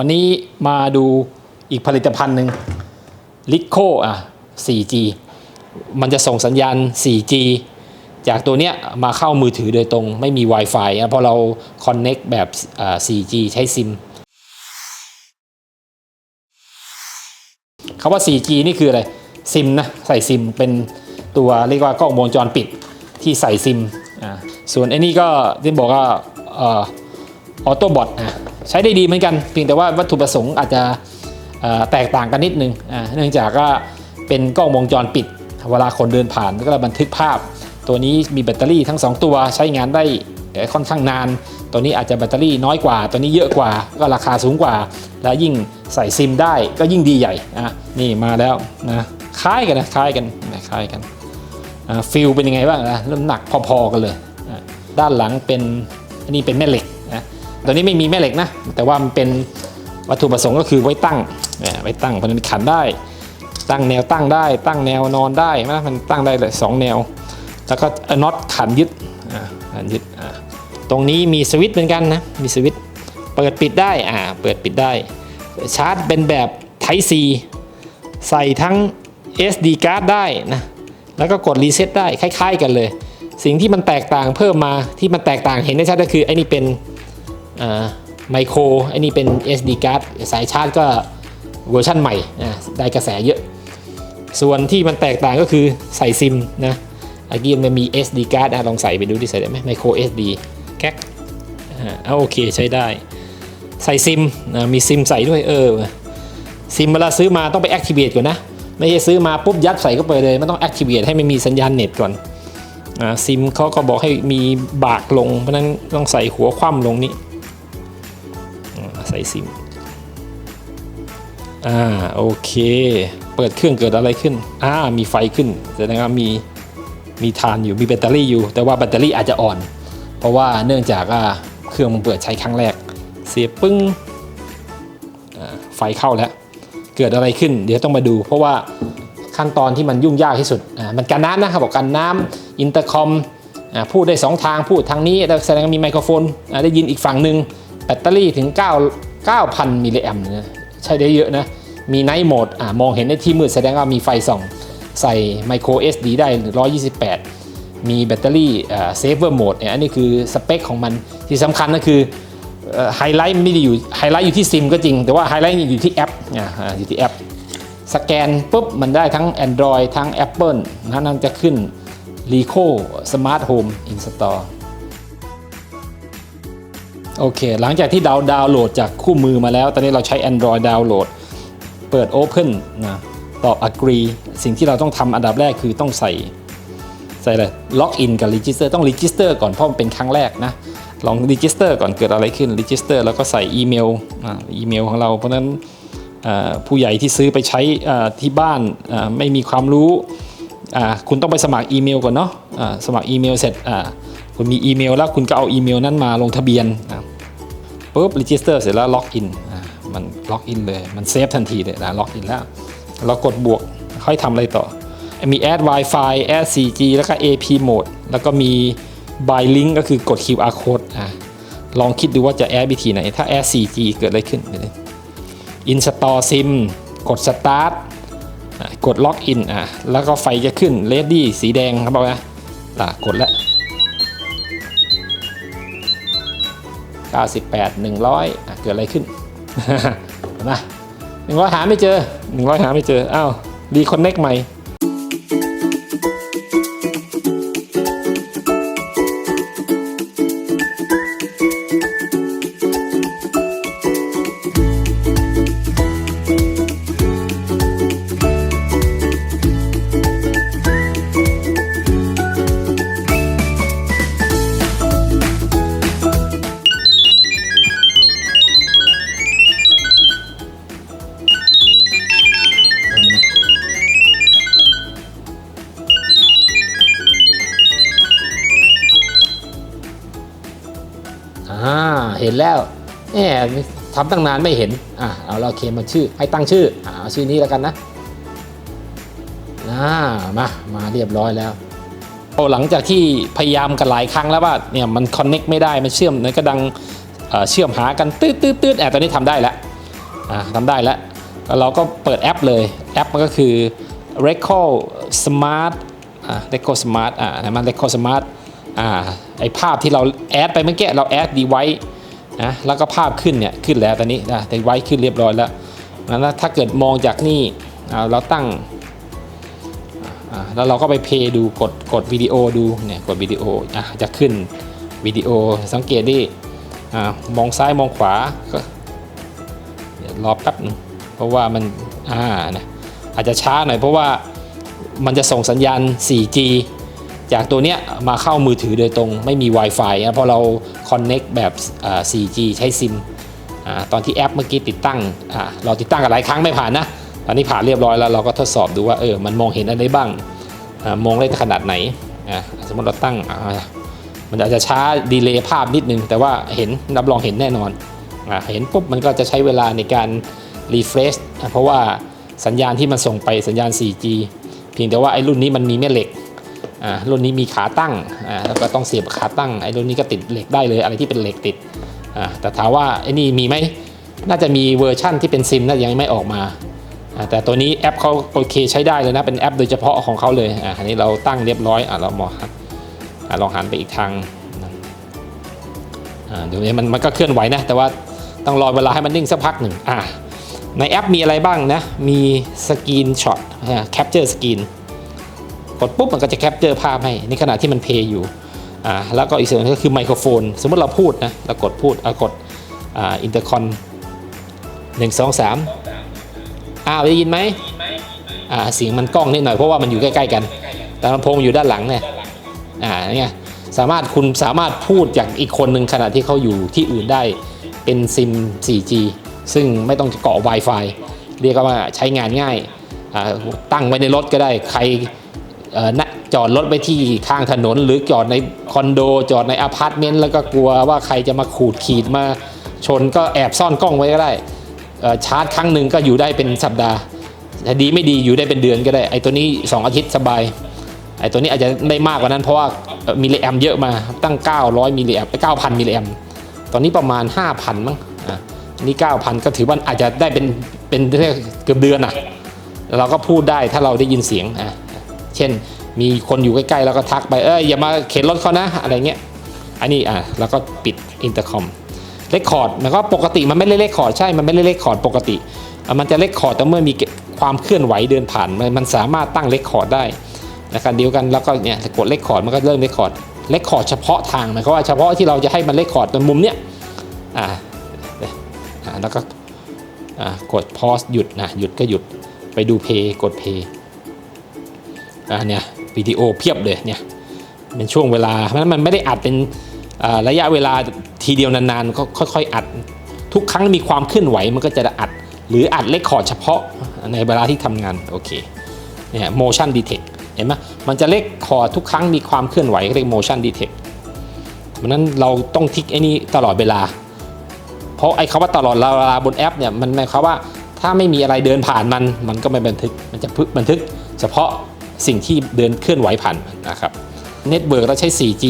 วันนี้มาดูอีกผลิตภัณฑ์หนึ่งลิโคอะ 4G มันจะส่งสัญญาณ 4G จากตัวเนี้ยมาเข้ามือถือโดยตรงไม่มี Wi-Fi นะพราะเรา Connect แบบ 4G ใช้ซิมคาว่า 4G นี่คืออะไร ซิมนะ ใส่ซิมเป็นตัวเรียกว่ากล้องวงจรปิดที่ใส่ซิมอ่าส่วนไอ้นี่ก็ที่บอกว่าออโต้บอทอะ ใช้ได้ดีเหมือนกัน เพียงแต่ว่าวัตถุประสงค์อาจจะแตกต่างกันนิดนึงอ่าเนื่องจากว่าเป็นกล้องวงจรปิด เวลาคนเดินผ่านก็จะบันทึกภาพ ตัวนี้มีแบตเตอรี่ทั้ง 2 ตัวใช้งานได้ค่อนข้างนาน ตัวนี้อาจจะแบตเตอรี่น้อยกว่า ตัวนี้เยอะกว่าก็ราคาสูงกว่า แล้วยิ่งใส่ซิมได้ก็ยิ่งดีใหญ่อะนี่มาแล้วนะคล้ายกันนะคล้ายกันนะคล้ายกันฟิลเป็นยังไงบ้างนะน้ำหนักพอๆกันเลย ด้านหลังเป็นอันนี้เป็นแม่เหล็ก ตัวนี้ไม่มีแม่เหล็กนะ แต่ว่ามันเป็นวัตถุประสงค์ก็คือไว้ตั้งไว้ตั้งเพราะนั้นขันได้ ตั้งแนวตั้งได้ ตั้งแนวนอนได้นะมันตั้งได้เลยสองแนว แล้วก็น็อตขันยึดขันยึดตรงนี้มีสวิตช์เหมือนกันนะมีสวิตช์เปิดปิดได้อ่าเปิดปิดได้ชาร์จเป็นแบบ Type C ใส่ทั้ง SD card ได้นะแล้วก็กดรีเซ็ตได้คล้าย ๆ กันเลย สิ่งที่มันแตกต่างเพิ่มมาที่มันแตกต่างเห็นได้ชัดก็คือไอ้นี่เป็น ไมโครไอ้นี่เป็น SD card สายชาร์จก็เวอร์ชั่นใหม่ได้กระแสเยอะ ส่วนที่มันแตกต่างก็คือใส่ซิมนะอากี้มันมี SD card อะลองใส่ไปดูดิใส่ได้ไหมไมโคร SD แก๊กอ่าเอาโอเคใช้ได้ ใส่ซิมนะมีซิมใส่ด้วยเออซิมเวลาซื้อมาต้องไป activate ก่อนนะ ไม่ใช่ซื้อมาปุ๊บยัดใส่เข้าไปเลย มันต้อง activate ให้มันมีสัญญาณเน็ตก่อนอ่าซิมเขาก็บอกให้มีบากลง เพราะนั้นต้องใส่หัวคว่ำลงนี้ ซิมอ่าโอเค เปิดเครื่องเกิดอะไรขึ้นอ่ามีไฟขึ้นแสดงว่ามีมีทานอยู่มีแบตเตอรี่อยู่ แต่ว่าแบตเตอรี่อาจจะอ่อน เพราะว่าเนื่องจากว่าเครื่องมันเปิดใช้ครั้งแรก เสียบปึ้งอ่าไฟเข้าแล้ว เกิดอะไรขึ้น เดี๋ยวต้องมาดู เพราะว่าขั้นตอนที่มันยุ่งยากที่สุดอ่ามันกันน้ำนะครับบอกกันน้ำอินเตอร์คอมอ่าพูดได้ 2 ทางพูดทางนี้แสดงว่ามีไมโครโฟนอ่าได้ยินอีกฝั่งหนึ่งแบตเตอรี่ถึง 9 9,000 มิลลิแอมป์นะใช้ได้เยอะนะ มีไนท์โหมดอ่ามองเห็นในที่มืดแสดงว่ามีไฟส่อง ใส่ไมโคร SD ได้128 มีแบตเตอรี่เซฟเวอร์โหมดเนี่ยอันนี้คือสเปคของมันที่สำคัญก็คือไฮไลท์ไม่ได้อยู่ไฮไลท์อยู่ที่ซิมก็จริง แต่ว่าไฮไลท์อยู่ที่แอปอ่าอ่าอยู่ที่แอป สแกนปุ๊บมันได้ทั้ง Android ทั้ง Apple นะนั่นจะขึ้น Rico Smart Home Install โอเค หลังจากที่ดาวน์ดาวโหลดจากคู่มือมาแล้ว ตอนนี้เราใช้ Android ดาวน์โหลด เปิด Open นะ ตอบ Agree สิ่งที่เราต้องทำอันดับแรกคือต้องใส่ ใส่อะไรล็อกอินกับ Register ต้อง Register ก่อนเพราะมันเป็นครั้งแรกนะ ลอง Register ก่อนเกิดอะไรขึ้น Register แล้วก็ใส่อีเมลอีเมลของเรา เพราะนั้นผู้ใหญ่ที่ซื้อไปใช้ที่บ้านไม่มีความรู้คุณต้องไปสมัครอีเมลก่อนเนาะอ่าสมัครอีเมลเสร็จคุณมีอีเมลแล้วคุณก็เอาอีเมลนั้นมาลงทะเบียน ปุ๊บ Register เสร็จแล้วล็อกอินมันล็อกอินเลยมันเซฟทันทีเลยนะล็อกอินแล้ว เรากดบวกค่อยทำอะไรต่อ มี add Wi-Fi add 4G แล้วก็ AP mode แล้วก็มี by link ก็คือกด QR code อะลองคิดดูว่าจะ add วิธีไหน ถ้า add 4G เกิดอะไรขึ้นเดี๋ยวนี้ install sim กด start อะกด login อะแล้วก็ไฟจะขึ้น ready สีแดงครับบอกนะอะกดแล้ว 98 100อะเกิดอะไรขึ้นนะหนึ่งร้อยหาไม่เจอหนึ่งร้อยหาไม่เจออ้าวรีคอนเน็กใหม่ ห็นแล้วแหมทำตั้งนานไม่เห็นอะเอาเราเคมาชื่อให้ตั้งชื่ออ่าเอาชื่อนี้แล้วกันนะอ่ามามาเรียบร้อยแล้วพอหลังจากที่พยายามกันหลายครั้งแล้วว่าเนี่ยมันคอนเน็กไม่ได้มันเชื่อมมันก็ดังเอ่อเชื่อมหากันตืดตืดตืดแอบตอนนี้ทำได้แล้วอ่าทำได้แล้ว เราก็เปิดแอปเลยแอปมันก็คือ Record Smart อ่า Record Smart อ่านะมัน Record Smart อ่าไอภาพที่เราแอดไปเมื่อกี้เราแอดดีไว้ นะแล้วก็ภาพขึ้นเนี่ยขึ้นแล้วตอนนี้นะดีไว้ขึ้นเรียบร้อยแล้วนะถ้าเกิดมองจากนี่เราตั้งแล้วเราก็ไปเพย์ดูกดกดวิดีโอดูเนี่ยกดวิดีโออะจะขึ้นวิดีโอสังเกตดิอ่ามองซ้ายมองขวาก็รอแป๊บหนึงเพราะว่ามันอ่านะอาจจะช้าหน่อยเพราะว่ามันจะส่งสัญญาณ 4G จากตัวเนี้ยมาเข้ามือถือโดยตรงไม่มี Wi-Fi นะเพราะเรา Connect แบบ 4G ใช้ซิมตอนที่แอปเมื่อกี้ติดตั้งเราติดตั้งกันหลายครั้งไม่ผ่านนะ ตอนนี้ผ่านเรียบร้อยแล้วเราก็ทดสอบดูว่าเออมันมองเห็นอะไรบ้างอมองได้ขนาดไหนสมมติเราตั้งมันอาจจะช้าดีเลย์ภาพนิดนึง แต่ว่าเห็นรับรองเห็นแน่นอนอเห็นปุ๊บมันก็จะใช้เวลาในการรีเฟรชเพราะว่าสัญญาณที่มันส่งไปสัญญาณ 4G เพียงแต่ว่าไอ้รุ่นนี้มันมีแม่เหล็ก รุ่นนี้มีขาตั้งอ่าแล้วก็ต้องเสียบขาตั้งไอ้รุ่นนี้ก็ติดเหล็กได้เลยอะไรที่เป็นเหล็กติดอ่าแต่ถามว่าไอ้นี่มีไหมน่าจะมีเวอร์ชั่นที่เป็นซิมน่าจะยังไม่ออกมาอ่าแต่ตัวนี้แอปเขาโอเคใช้ได้เลยนะเป็นแอปโดยเฉพาะของเขาเลยอ่าอันนี้เราตั้งเรียบร้อยอ่าเรามองอ่าลองหันไปอีกทางอ่าเดี๋ยวนี้มันมันก็เคลื่อนไหวนะแต่ว่าต้องรอเวลาให้มันนิ่งสักพักหนึ่งอ่าในแอปมีอะไรบ้างนะมีสกรีนช็อตแคปเจอร์สกรีน กดปุ๊บมันก็จะแคปเจอร์ภาพให้ในขณะที่มันเพย์อยู่อ่าแล้วก็อีกส่วนหนึงก็คือไมโครโฟน สมมติเราพูดนะเรากดพูดเอากดอ่าอินเตอร์คอนหนึ่งสองสามอ้าวได้ยินไหมอ่าเสียงมันกล้องนิดหน่อยเพราะว่ามันอยู่ใกล้ๆกัน แต่ลำโพงอยู่ด้านหลังเนี่ยอ่าเนี่ยสามารถคุณสามารถพูดจากอีกคนหนึ่งขณะที่เขาอยู่ที่อื่นได้เป็นซิม 4G ซึ่งไม่ต้องเกาะ Wi-Fi เรียกว่าใช้งานง่ายอ่าตั้งไว้ในรถก็ได้ใคร นจอดรถไปที่ข้างถนน หรือจอดในคอนโด จอดในอพาร์ตเมนต์แล้วก็กลัวว่าใครจะมาขูดขีดมาชนก็แอบซ่อนกล้องไว้ก็ได้ชาร์จครั้งหนึ่งก็อยู่ได้เป็นสัปดาห์ดีไม่ดีอยู่ได้เป็นเดือนก็ได้ไอ้ตัวนี้ 2 อาทิตย์สบายไอ้ตัวนี้อาจจะได้มากกว่านั้นเพราะว่ามิลลิแอมเยอะมาตั้ง 900มิลลิแอมไป9,000มิลลิแอมตอนนี้ประมาณ 5,000 มั้งอะนี่ 9,000 ก็ถือว่าอาจจะได้เป็นเป็นเกือบเดือนอะเราก็พูดได้ถ้าเราได้ยินเสียงอะ เช่น มีคนอยู่ใกล้ๆเราก็ทักไปเอ้ยอย่ามาเข็นรถเขานะอะไรเงี้ยอันนี้อะแล้วก็ปิดอินเตอร์คอมเลคคอร์ดมันก็ปกติมันไม่ได้เลคคอร์ดใช่ มันไม่ได้เลคคอร์ดปกติ มันจะเลคคอร์ดแต่เมื่อมีความเคลื่อนไหวเดินผ่านมันมันสามารถตั้งเลคคอร์ดได้นะครับเดียวกันแล้วก็เนี่ยกดเลคคอร์ดมันก็เริ่มเลคคอร์ดเลคคอร์ดเฉพาะทางหมายความว่าเฉพาะที่เราจะให้มันเลคคอร์ดตรงมุมเนี้ยอ่าแล้วก็กดพอสหยุดนะหยุดก็หยุดไปดูเพย์กดเพย์ อ่าเนี่ยวิดีโอเพียบเลยเนี่ยเป็นช่วงเวลาเพราะนั้นมันไม่ได้อัดเป็นระยะเวลาทีเดียวนานๆก็ค่อยๆอัด ทุกครั้งมีความเคลื่อนไหวมันก็จะอัด หรืออัดเลคคอร์ดเฉพาะในเวลาที่ทำงานโอเคเนี่ย motion detect เห็นไหมมันจะเลคคอร์ดทุกครั้งมีความเคลื่อนไหวก็เรียก motion detect เพราะนั้นเราต้องทิกไอ้นี่ตลอดเวลา เพราะไอ้คำว่าตลอดเวลาบนแอปเนี่ยมันหมายความว่าถ้าไม่มีอะไรเดินผ่านมันมันก็ไม่บันทึกมันจะพึบันทึกเฉพาะ สิ่งที่เดินเคลื่อนไหวผ่านนะครับเน็ตเวิร์กเราใช้ 4G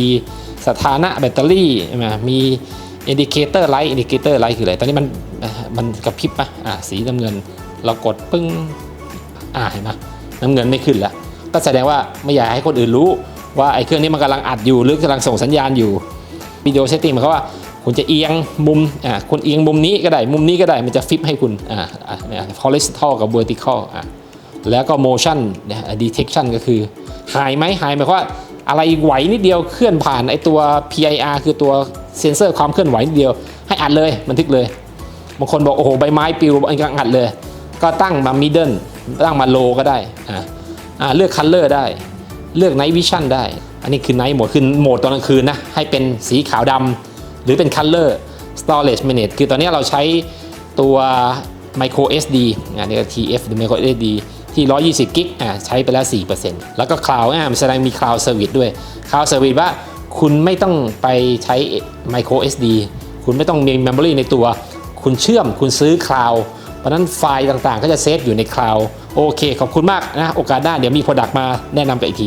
สถานะแบตเตอรี่มมีอินดิเคเตอร์ไลท์อินดิเคเตอร์ไลท์คืออะไร ตอนนี้มันมันกระพริบปะอะสีน้ำเงิน เรากดปึ้ง อ่าเห็นไหมน้ำเงินไม่ขึ้นแล้ว ก็แสดงว่าไม่อยากให้คนอื่นรู้ ว่าไอ้เครื่องนี้มันกำลังอัดอยู่หรือกำลังส่งสัญญาณอยู่วิดีโอเซตติ้งหมายความว่า คุณจะเอียงมุมอ่าคุณเอียงมุมนี้ก็ได้ มุมนี้ก็ได้ มันจะฟิปให้คุณอ่าอ่าเนี่ย horizontal กับ vertical อะ แล้วก็ motion detection ก็คือ หายไหมหายหมายความว่าอะไรไหวนิดเดียวเคลื่อนผ่านไอตัว PIR คือตัวเซนเซอร์ความเคลื่อนไหวนิดเดียว ให้อัดเลยบันทึกเลยบางคนบอกโอ้โหใบไม้ปิวอันก็อัดเลย ก็ตั้งมา middle ตั้งมา low ก็ได้อ่าเลือก color ได้ เลือก night vision ได้ อันนี้คือ night mode คือโหมดตอนกลางคืนนะให้เป็นสีขาวดำหรือเป็น color storage manage คือตอนนี้เราใช้ตัว micro SD อันนี้ TF หรือ micro SD ที่ 120 กิกอ่าใช้ไปแล้ว 4%แล้วก็ cloud อ่ามันแสดงมีคลาวเซอร์วิสด้วยคลาวเซอร์วิสว่าคุณไม่ต้องไปใช้ micro SD คุณไม่ต้องมี memory ในตัว คุณเชื่อมคุณซื้อคลาวเพราะนั้นไฟล์ต่างๆ ก็จะเซฟอยู่ในคลาวโอเค ขอบคุณมากนะ โอกาสหน้าเดี๋ยวมีโปรดักต์มาแนะนำกันอีกที